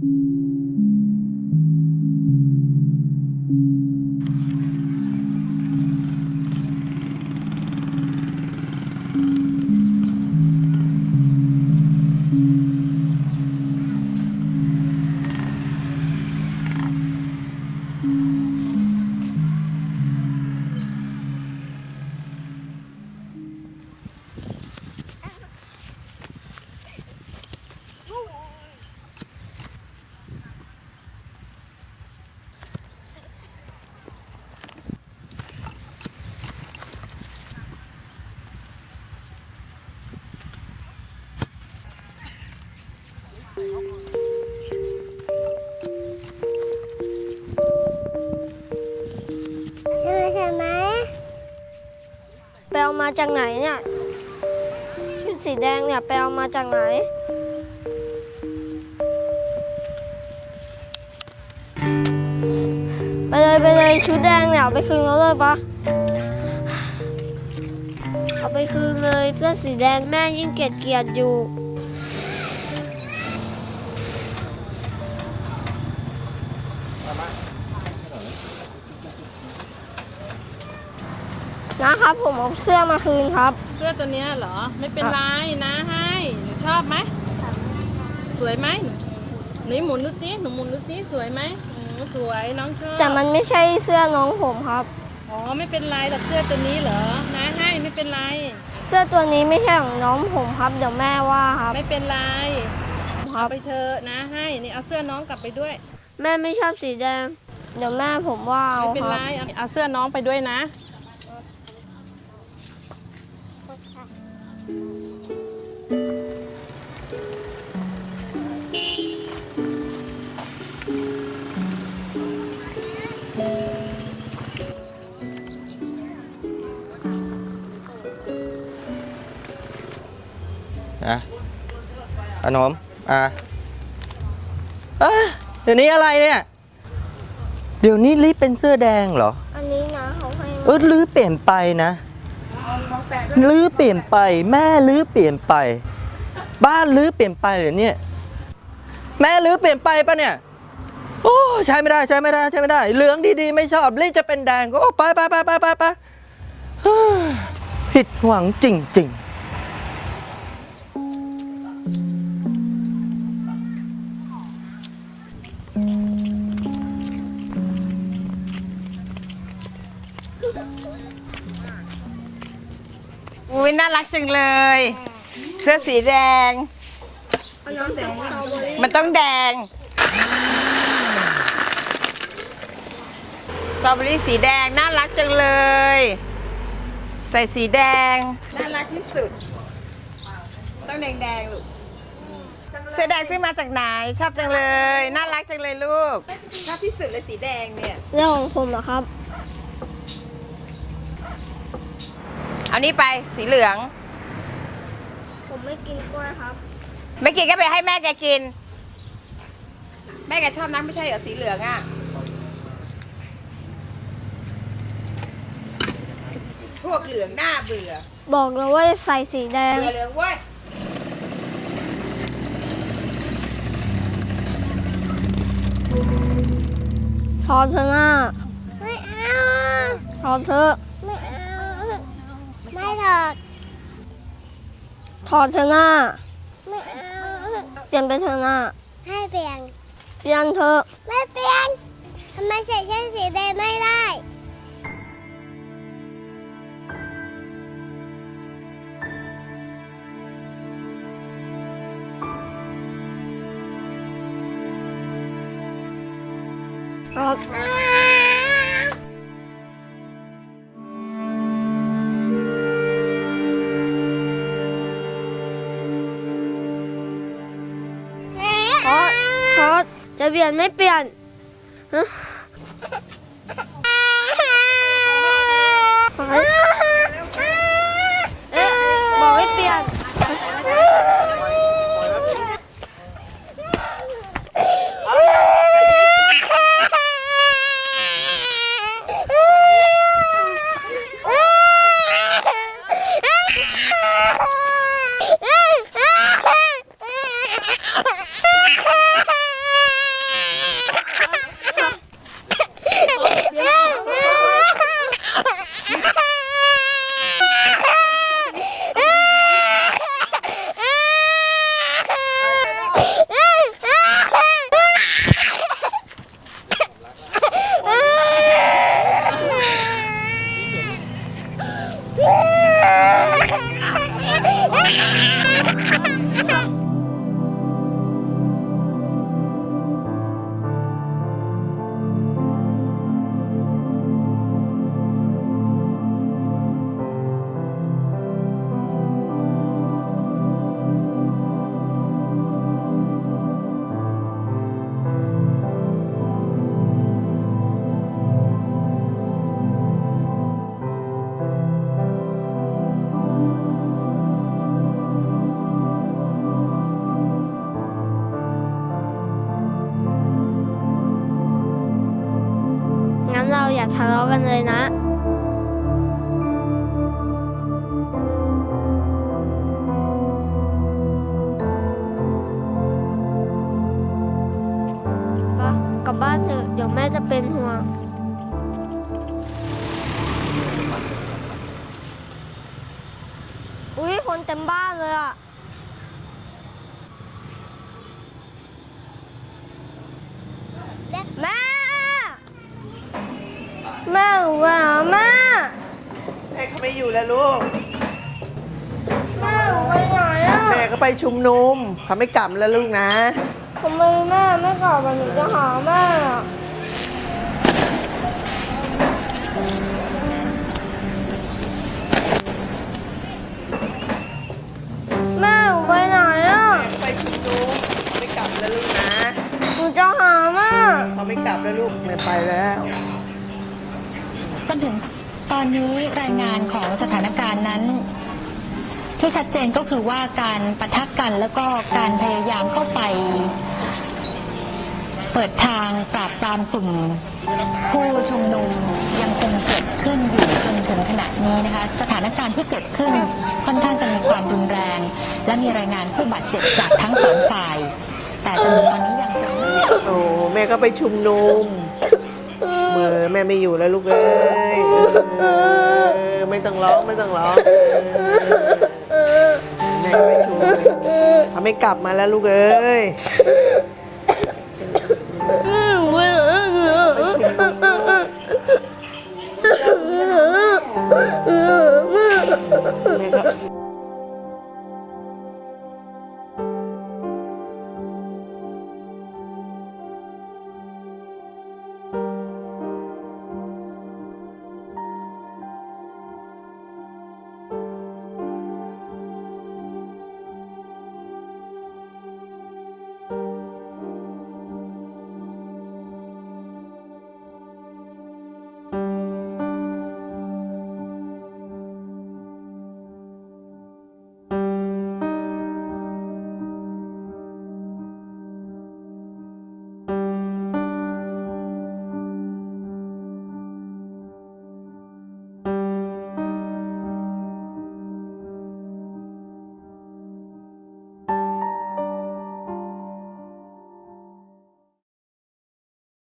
ใมาจากไหนเนี่ยชุดสีแดงเนี่ยไปเอามาจากไหนไปเลยไปเลยชุดแดงเนี่ยเอาไปคืนเขาเลยปะเอาไปคืนเลยเสื้อสีแดงแม่ยิ่งเกลียดเกลียดอยู่ นะครับ ผมเอาเสื้อมาคืนครับ เสื้อตัวเนี้ยเหรอ ไม่เป็นไรนะให้หนูชอบไหมสวยไหมหนูหมุนดูสิหนูหมุนดูสิสวยไหมอืมสวยน้องชอบแต่มันไม่ใช่เสื้อน้องผมครับ อ๋อไม่เป็นไรแต่เสื้อตัวนี้เหรอนะให้ไม่เป็นไร เสื้อตัวนี้ไม่ใช่ของน้องผมครับ เดี๋ยวแม่ว่าครับ ไม่เป็นไรครัเอาบไปเถอะนะให้นี่เอาเสื้อน้องกลับไปด้วย แม่ไม่ชอบสีแดง เดี๋ยวแม่ผมว่าเอาไม่เป็นคไรรับ เอาเอาเสื้อน้องไปด้วยนะ อะขนมอะเอ้ยเดี๋ยวนี้อะไรเนี่ย เดี๋ยวนี้ลิเป็นเสื้อแดงเหรอ อันนี้นะเขาให้เออลือเปลี่ยนไปนะ ลื้อเปลี่ยนไป แม่ลื้อเปลี่ยนไป บ้านลื้อเปลี่ยนไปเหรอเนี่ย แม่ลื้อเปลี่ยนไปปะเนี่ยโอ้ใช้ไม่ได้ใช้ไม่ได้ใช้ไม่ได้ เหลืองดีๆ ไม่ชอบลิจะเป็นแดงก็ไปไปไปไปไปไปผิดหวังจริง ๆ ยน่ารักจังเลย เสื้อสีแดงอันนั้นเป็นสตรอเบอรี่มันต้องแดง สตรอเบอรี่สีแดงน่ารักจังเลย ใส่สีแดง น่ารักที่สุด ต้องแดงแดงๆลูก เสื้อแดงซื้อมาจากไหน ชอบจังเลย น่ารักจังเลยลูก ชอบที่สุดเลยสีแดงเนี่ย เรื่องของผมเหรอครับ เอานี่ไปสีเหลือง ผมไม่กินกล้วยครับ ไม่กินก็ไปให้แม่แกกิน แม่แกชอบนักไม่ใช่เหรอสีเหลืองอะพวกเหลืองหน้าเบื่อบอกเลยว่าใส่สีแดง เบื่อเหลืองเว้ยถอดเถอะหน้าไม่เอาถอดเถอะไม่เอาไม่ถอดถอดเถอะหน้า ไม่เอา เปลี่ยนไปเถอะหน้า ให้เปลี่ยน เปลี่ยนเถอะไม่เปลี่ยนทำไมใส่เสื้อสีแดงไม่ได้ ครับถ เปลี่ยนไม่เปลี่ยน เราอย่าทะเลาะกันเลยนะไปกลับบ้านเถอะ เดี๋ยวแม่จะเป็นห่วง อุ้ยคนเต็มบ้านเลยอะ แม่ แม่ หนูไปหาแม่แม่เขาไม่อยู่แล้วลูก แม่หนูไปไหนอะแม่ก็ไปชุมนุมเขาไม่กลับแล้วลูกนะ ทำไมแม่ไม่กลับอะหนูจะหาแม่อะแม่หนูไปไหนอะแม่ก็ไปชุมนุมเขาไม่กลับแล้วลูกนะหนูจะหาแม่เขาไม่กลับแล้วลูกแม่ไปแล้ว จนถึงตอนนี้รายงานของสถานการณ์นั้น ที่ชัดเจนก็คือว่าการปะทะกันแล้วก็การพยายามเข้าไป เปิดทางปราบปรามกลุ่มผู้ชุมนุมยังคงเกิดขึ้นอยู่จนถึงขณะนี้นะคะสถานการณ์ที่เกิดขึ้นค่อนข้างจะมีความรุนแรง และมีรายงานผู้บาดเจ็บจากทั้งสองฝ่าย แต่จนถึงตอนนี้ยังไม่ โอ้แม่ก็ไปชุมนุม มือแม่ไม่อยู่แล้วลูกเอ้ยเออไม่ต้องร้องไม่ต้องร้องเออแม่ไมนุมเขาไม่กลับมาแล้วลูกเอ้ยแม่หนูไปไหนอะไปชุมนุมแม่ก็